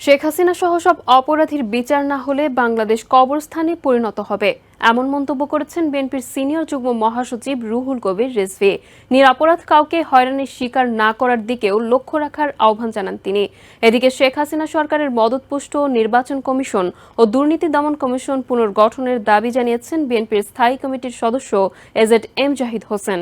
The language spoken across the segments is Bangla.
শেখ হাসিনা সহ সব অপরাধীর বিচার না হলে বাংলাদেশ কবরস্থানে পরিণত হবে। এমন মন্তব্য করেছেন বিএনপির সিনিয়র যুগ্ম মহাসচিব রুহুল কবির রিজভি। নিরাপরাধ কাউকে হয়রানির শিকার না করার দিকেও লক্ষ্য রাখার আহ্বান জানান তিনি। এদিকে শেখ হাসিনা সরকারের মদতপুষ্ট নির্বাচন কমিশন ও দুর্নীতি দমন কমিশন পুনর্গঠনের দাবি জানিয়েছেন বিএনপির স্থায়ী কমিটির সদস্য এজেড এম জাহিদ হোসেন।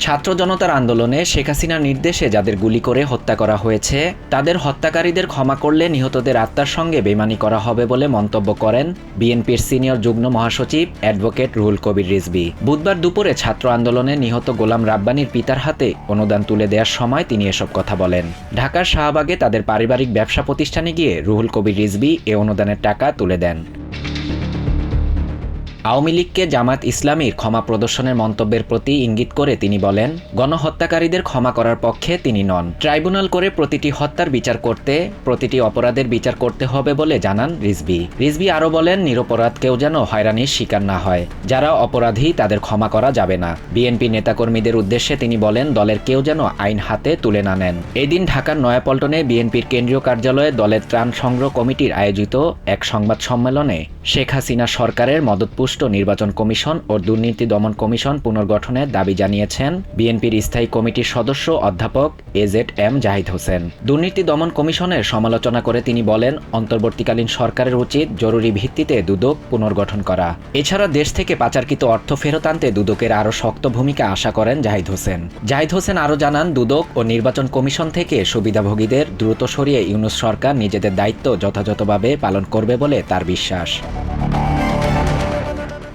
ছাত্র জনতার আন্দোলনে শেখ হাসিনার নির্দেশে যাদের গুলি করে হত্যা করা হয়েছে, তাদের হত্যাকারীদের ক্ষমা করলে নিহতদের আত্মার সঙ্গে বেমানি করা হবে বলে মন্তব্য করেন বিএনপির সিনিয়র যুগ্ম মহাসচিব অ্যাডভোকেট রুহুল কবির রিজভি। বুধবার দুপুরে ছাত্র আন্দোলনে নিহত গোলাম রাব্বানির পিতার হাতে অনুদান তুলে দেওয়ার সময় তিনি এসব কথা বলেন। ঢাকার শাহবাগে তাদের পারিবারিক ব্যবসা প্রতিষ্ঠানে গিয়ে রুহুল কবির রিজভি এ অনুদানের টাকা তুলে দেন। আওয়ামী লীগকে জামাত ইসলামীর ক্ষমা প্রদর্শনের মন্তব্যের প্রতি ইঙ্গিত করে তিনি বলেন, গণহত্যাকারীদের ক্ষমা করার পক্ষে তিনি নন। ট্রাইব্যুনাল করে প্রতিটি হত্যার বিচার করতে, প্রতিটি অপরাধের বিচার করতে হবে বলে জানান রিজবি রিজবি আরও বলেন নিরপরাধ কেউ যেন হয়রানির শিকার না হয়। যারা অপরাধী, তাদের ক্ষমা করা যাবে না। বিএনপি নেতাকর্মীদের উদ্দেশ্যে তিনি বলেন, দলের কেউ যেন আইন হাতে তুলে না নেন। এদিন ঢাকার নয়াপল্টনে বিএনপির কেন্দ্রীয় কার্যালয়ে দলের ত্রাণ সংগ্রহ কমিটির আয়োজিত এক সংবাদ সম্মেলনে শেখ হাসিনা সরকারের মদতপুষ্ট নির্বাচন কমিশন ও দুর্নীতি দমন কমিশন পুনর্গঠনের দাবি জানিয়েছেন বিএনপির স্থায়ী কমিটির সদস্য অধ্যাপক এজেড এম জাহিদ হোসেন। দুর্নীতি দমন কমিশনের সমালোচনা করে তিনি বলেন, অন্তর্বর্তীকালীন সরকারের উচিত জরুরি ভিত্তিতে দুদক পুনর্গঠন করা। এছাড়া দেশ থেকে পাচারকৃত অর্থ ফেরত আনতে দুদকের আরও শক্ত ভূমিকা আশা করেন জাহিদ হোসেন। জাহিদ হোসেন আরও জানান, দুদক ও নির্বাচন কমিশন থেকে সুবিধাভোগীদের দ্রুত সরিয়ে ইউনুস সরকার নিজেদের দায়িত্ব যথাযথভাবে পালন করবে বলে তার বিশ্বাস।